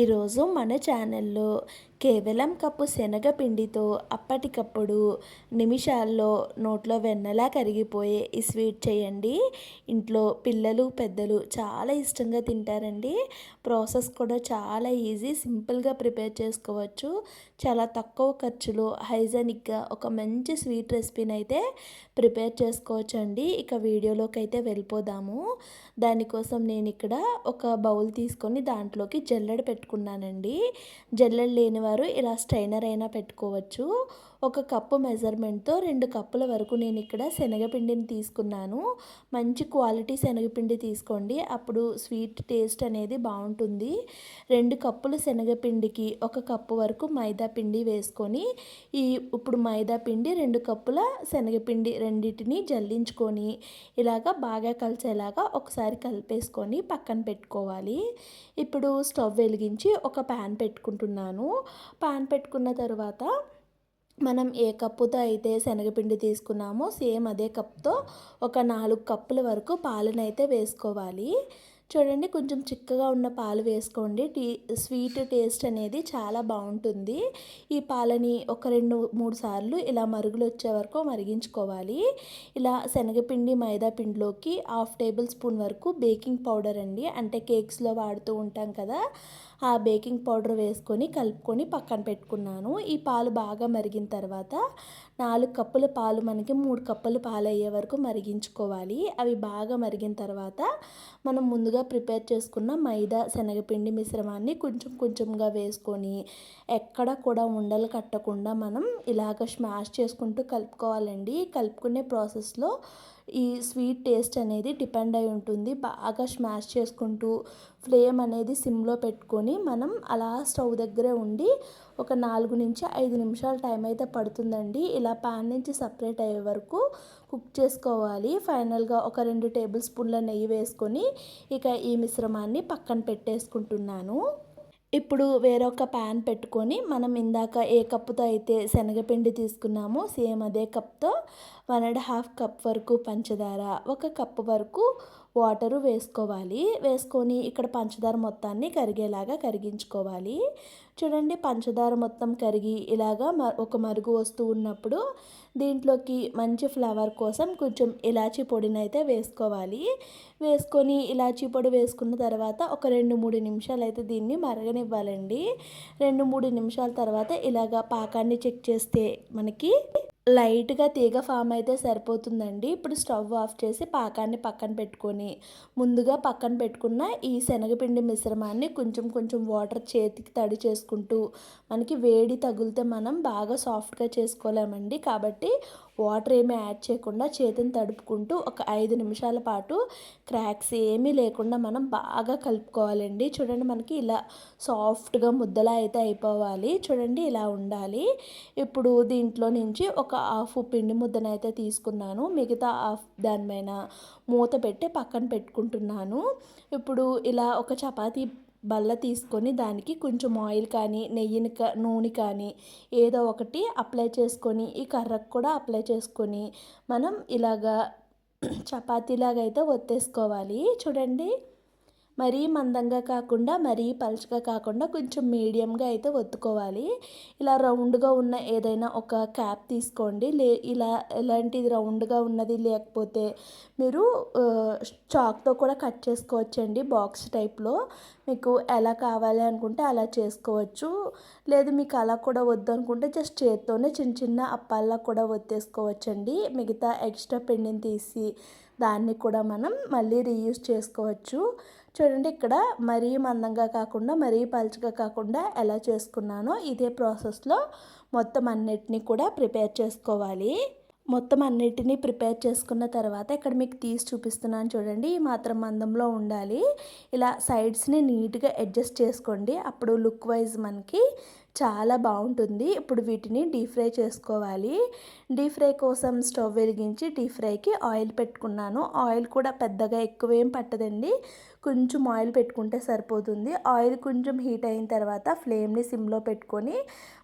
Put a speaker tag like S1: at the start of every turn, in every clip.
S1: ఈరోజు మన ఛానల్లో కేవలం కప్పు శనగపిండితో అప్పటికప్పుడు నిమిషాల్లో నోట్లో వెన్నలా కరిగిపోయే ఈ స్వీట్ చేయండి. ఇంట్లో పిల్లలు పెద్దలు చాలా ఇష్టంగా తింటారండి. ప్రాసెస్ కూడా చాలా ఈజీ సింపుల్గా ప్రిపేర్ చేసుకోవచ్చు. చాలా తక్కువ ఖర్చులో హైజెనిక్గా ఒక మంచి స్వీట్ రెసిపీని అయితే ప్రిపేర్ చేసుకోవచ్చు అండి ఇక వీడియోలోకి అయితే వెళ్ళిపోదాము. దానికోసం నేను ఇక్కడ ఒక బౌల్ తీసుకొని దాంట్లోకి జల్లెడ పెట్టుకున్నానండి. జల్లెడ లేని వారు ఇలా స్ట్రైనర్ అయినా పెట్టుకోవచ్చు. ఒక కప్పు మెజర్మెంట్తో రెండు కప్పుల వరకు నేను ఇక్కడ శనగపిండిని తీసుకున్నాను. మంచి క్వాలిటీ శనగపిండి తీసుకోండి. అప్పుడు స్వీట్ టేస్ట్ అనేది బాగుంటుంది. రెండు కప్పుల శనగపిండికి ఒక కప్పు వరకు మైదా పిండి వేసుకొని ఈ ఇప్పుడు మైదా పిండి రెండు కప్పుల శనగపిండి రెండింటిని జల్లించుకొని ఇలాగ బాగా కలిసేలాగా ఒకసారి కలిపేసుకొని పక్కన పెట్టుకోవాలి. ఇప్పుడు స్టవ్ వెలిగించి ఒక ప్యాన్ పెట్టుకుంటున్నాను. ప్యాన్ పెట్టుకున్న తర్వాత మనం ఏ కప్పుతో అయితే శనగపిండి తీసుకున్నామో సేమ్ అదే కప్తో ఒక నాలుగు కప్పుల వరకు పాలనైతే వేసుకోవాలి. చూడండి కొంచెం చిక్కగా ఉన్న పాలు వేసుకోండి. టీ స్వీట్ టేస్ట్ అనేది చాలా బాగుంటుంది. ఈ పాలని ఒక రెండు మూడు సార్లు ఇలా మరుగులు వచ్చే వరకు మరిగించుకోవాలి. ఇలా శనగపిండి మైదా పిండిలోకి హాఫ్ టేబుల్ స్పూన్ వరకు బేకింగ్ పౌడర్ అండి. అంటే కేక్స్లో వాడుతూ ఉంటాం కదా ఆ బేకింగ్ పౌడర్ వేసుకొని కలుపుకొని పక్కన పెట్టుకున్నాను. ఈ పాలు బాగా మరిగిన తర్వాత నాలుగు కప్పుల పాలు మనకి మూడు కప్పుల పాలు అయ్యే వరకు మరిగించుకోవాలి. అవి బాగా మరిగిన తర్వాత మనం ముందుగా ప్రిపేర్ చేసుకున్న మైదా శనగపిండి మిశ్రమాన్ని కొంచెం కొంచెంగా వేసుకొని ఎక్కడ కూడా ఉండలు కట్టకుండా మనం ఇలాగ స్మాష్ చేసుకుంటూ కలుపుకోవాలండి. కలుపుకునే ప్రాసెస్లో ఈ స్వీట్ టేస్ట్ అనేది డిపెండ్ అయి ఉంటుంది. బాగా స్మాష్ చేసుకుంటూ ఫ్లేమ్ అనేది సిమ్లో పెట్టుకొని మనం అలా స్టవ్ దగ్గరే ఉండి ఒక నాలుగు నుంచి ఐదు నిమిషాల టైం అయితే పడుతుందండి. ఇలా పాన్ నుంచి సపరేట్ అయ్యే వరకు కుక్ చేసుకోవాలి. ఫైనల్గా ఒక రెండు టేబుల్ స్పూన్ల నెయ్యి వేసుకొని ఇక ఈ మిశ్రమాన్ని పక్కన పెట్టేసుకుంటున్నాను. ఇప్పుడు వేరొక ప్యాన్ పెట్టుకొని మనం ఇందాక ఏ కప్పుతో అయితే శనగపిండి తీసుకున్నామో సేమ్ అదే కప్తో వన్ అండ్ హాఫ్ కప్ వరకు పంచదార ఒక కప్పు వరకు వాటరు వేసుకోవాలి. వేసుకొని ఇక్కడ పంచదార మొత్తాన్ని కరిగేలాగా కరిగించుకోవాలి. చూడండి పంచదార మొత్తం కరిగి ఇలాగా ఒక మరుగు వస్తూ ఉన్నప్పుడు దీంట్లోకి మంచి ఫ్లేవర్ కోసం కొంచెం ఇలాచీ పొడిని అయితే వేసుకోవాలి. వేసుకొని ఇలాచీ పొడి వేసుకున్న తర్వాత ఒక రెండు మూడు నిమిషాలు అయితే దీన్ని మరగనివ్వాలండి. రెండు మూడు నిమిషాల తర్వాత ఇలాగా పాకాన్ని చెక్ చేస్తే మనకి లైట్గా తీగ ఫామ్ అయితే సరిపోతుందండి. ఇప్పుడు స్టవ్ ఆఫ్ చేసి పాకాన్ని పక్కన పెట్టుకొని ముందుగా పక్కన పెట్టుకున్న ఈ శనగపిండి మిశ్రమాన్ని కొంచెం కొంచెం వాటర్ చేతికి తడి చేసుకుంటూ మనకి వేడి తగిలితే మనం బాగా సాఫ్ట్గా చేసుకోలేమండి. కాబట్టి వాటర్ ఏమీ యాడ్ చేయకుండా చేతిని తడుపుకుంటూ ఒక ఐదు నిమిషాల పాటు క్రాక్స్ ఏమీ లేకుండా మనం బాగా కలుపుకోవాలండి. చూడండి మనకి ఇలా సాఫ్ట్గా ముద్దలా అయితే అయిపోవాలి. చూడండి ఇలా ఉండాలి. ఇప్పుడు దీంట్లో నుంచి ఒక హాఫ్ పిండి ముద్దనైతే తీసుకున్నాను. మిగతా హాఫ్ దానిపైన మూత పెట్టి పక్కన పెట్టుకుంటున్నాను. ఇప్పుడు ఇలా ఒక చపాతీ బల్ల తీసుకొని దానికి కొంచెం ఆయిల్ కానీ నెయ్యిని నూనె కానీ ఏదో ఒకటి అప్లై చేసుకొని ఈ కర్రకు కూడా అప్లై చేసుకొని మనం ఇలాగా చపాతీలాగైతే అయితే ఒత్తేసుకోవాలి. చూడండి. మరీ మందంగా కాకుండా మరీ పలుచగా కాకుండా కొంచెం మీడియంగా అయితే ఒత్తుకోవాలి. ఇలా రౌండ్గా ఉన్న ఏదైనా ఒక క్యాప్ తీసుకోండి. లే ఇలా ఇలాంటిది రౌండ్గా ఉన్నది లేకపోతే మీరు చాక్తో కూడా కట్ చేసుకోవచ్చండి బాక్స్ టైప్లో. మీకు ఎలా కావాలి అనుకుంటే అలా చేసుకోవచ్చు. లేదు మీకు అలా కూడా వద్దు అనుకుంటే జస్ట్ చేత్తోనే చిన్న చిన్న అప్పాల్లా కూడా ఒత్తేసుకోవచ్చండి. మిగతా ఎక్స్ట్రా పిండిని తీసి దాన్ని కూడా మనం మళ్ళీ రీయూజ్ చేసుకోవచ్చు. చూడండి ఇక్కడ మరీ మందంగా కాకుండా మరీ పలుచగా కాకుండా ఎలా చేసుకున్నానో ఇదే ప్రాసెస్లో మొత్తం అన్నిటినీ కూడా ప్రిపేర్ చేసుకోవాలి. మొత్తం అన్నిటినీ ప్రిపేర్ చేసుకున్న తర్వాత ఇక్కడ మీకు తీసి చూపిస్తున్నాను చూడండి ఈ మాత్రం మందంలో ఉండాలి. ఇలా సైడ్స్ని నీట్గా అడ్జస్ట్ చేసుకోండి. అప్పుడు లుక్ వైజ్ మనకి చాలా బాగుంటుంది. ఇప్పుడు వీటిని డీప్ ఫ్రై చేసుకోవాలి. డీప్ ఫ్రై కోసం స్టవ్ వెలిగించి డీప్ ఫ్రైకి ఆయిల్ పెట్టుకున్నాను. ఆయిల్ కూడా పెద్దగా ఎక్కువేం పట్టదండి. కొంచెం ఆయిల్ పెట్టుకుంటే సరిపోతుంది. ఆయిల్ కొంచెం హీట్ అయిన తర్వాత ఫ్లేమ్ని సిమ్లో పెట్టుకొని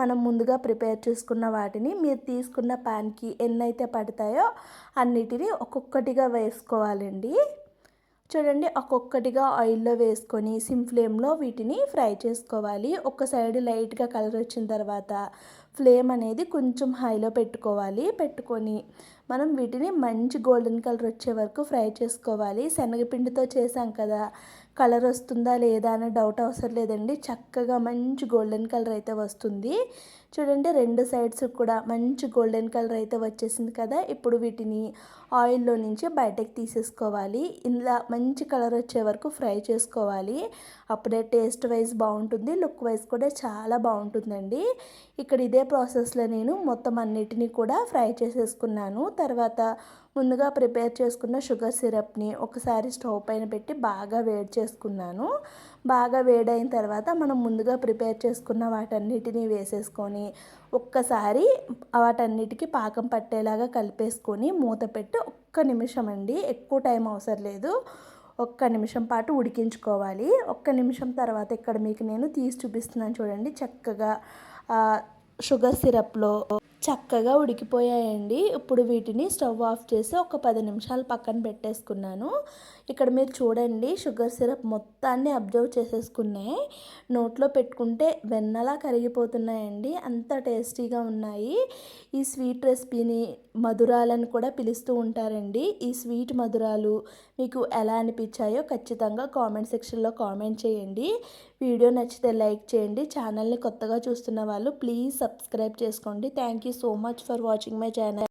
S1: మనం ముందుగా ప్రిపేర్ చేసుకున్న వాటిని మీరు తీసుకున్న ప్యాన్కి ఎన్నైతే పడతాయో అన్నిటినీ ఒక్కొక్కటిగా వేసుకోవాలండి. చూడండి ఒక్కొక్కటిగా ఆయిల్లో వేసుకొని సిమ్ ఫ్లేమ్లో వీటిని ఫ్రై చేసుకోవాలి. ఒక సైడ్ లైట్గా కలర్ వచ్చిన తర్వాత ఫ్లేమ్ అనేది కొంచెం హైలో పెట్టుకోవాలి. పెట్టుకొని మనం వీటిని మంచి గోల్డెన్ కలర్ వచ్చే వరకు ఫ్రై చేసుకోవాలి. శనగపిండితో చేసాం కదా కలర్ వస్తుందా లేదా అనే డౌట్ అవసరం లేదండి. చక్కగా మంచి గోల్డెన్ కలర్ అయితే వస్తుంది. చూడండి రెండు సైడ్స్ కూడా మంచి గోల్డెన్ కలర్ అయితే వచ్చేసింది కదా. ఇప్పుడు వీటిని ఆయిల్లో నుంచి బయటకు తీసేసుకోవాలి. ఇలా మంచి కలర్ వచ్చే వరకు ఫ్రై చేసుకోవాలి. అప్పుడే టేస్ట్ వైజ్ బాగుంటుంది లుక్ వైజ్ కూడా చాలా బాగుంటుందండి. ఇక్కడ ఇదే ప్రాసెస్లో నేను మొత్తం అన్నిటినీ కూడా ఫ్రై చేసేసుకున్నాను. తర్వాత ముందుగా ప్రిపేర్ చేసుకున్న షుగర్ సిరప్ని ఒకసారి స్టవ్ పైన పెట్టి బాగా వేడి చేసుకున్నాను. బాగా వేడైన తర్వాత మనం ముందుగా ప్రిపేర్ చేసుకున్న వాటన్నిటిని వేసేసుకొని ఒక్కసారి వాటన్నిటికీ పాకం పట్టేలాగా కలిపేసుకొని మూత పెట్టి ఒక్క నిమిషం అండి ఎక్కువ టైం అవసరం లేదు. ఒక్క నిమిషం పాటు ఉడికించుకోవాలి. ఒక్క నిమిషం తర్వాత ఇక్కడ మీకు నేను తీసి చూపిస్తున్నాను చూడండి చక్కగా షుగర్ సిరప్లో చక్కగా ఉడికిపోయాయండి. ఇప్పుడు వీటిని స్టవ్ ఆఫ్ చేసి ఒక పది నిమిషాలు పక్కన పెట్టేసుకున్నాను. ఇక్కడ మీరు చూడండి షుగర్ సిరప్ మొత్తాన్ని అబ్జర్వ్ చేసేసుకున్నాయి నోట్లో పెట్టుకుంటే వెన్నలా కరిగిపోతున్నాయండి. అంత టేస్టీగా ఉన్నాయి. ఈ స్వీట్ రెసిపీని మధురాలను కూడా పిలుస్తూ ఉంటారండి. ఈ స్వీట్ మధురాలు మీకు ఎలా అనిపించాయో ఖచ్చితంగా కామెంట్ సెక్షన్లో కామెంట్ చేయండి. వీడియో నచ్చితే లైక్ చేయండి. ఛానల్ని కొత్తగా చూస్తున్న వాళ్ళు ప్లీజ్ సబ్స్క్రైబ్ చేసుకోండి. Thank you so much for watching my channel.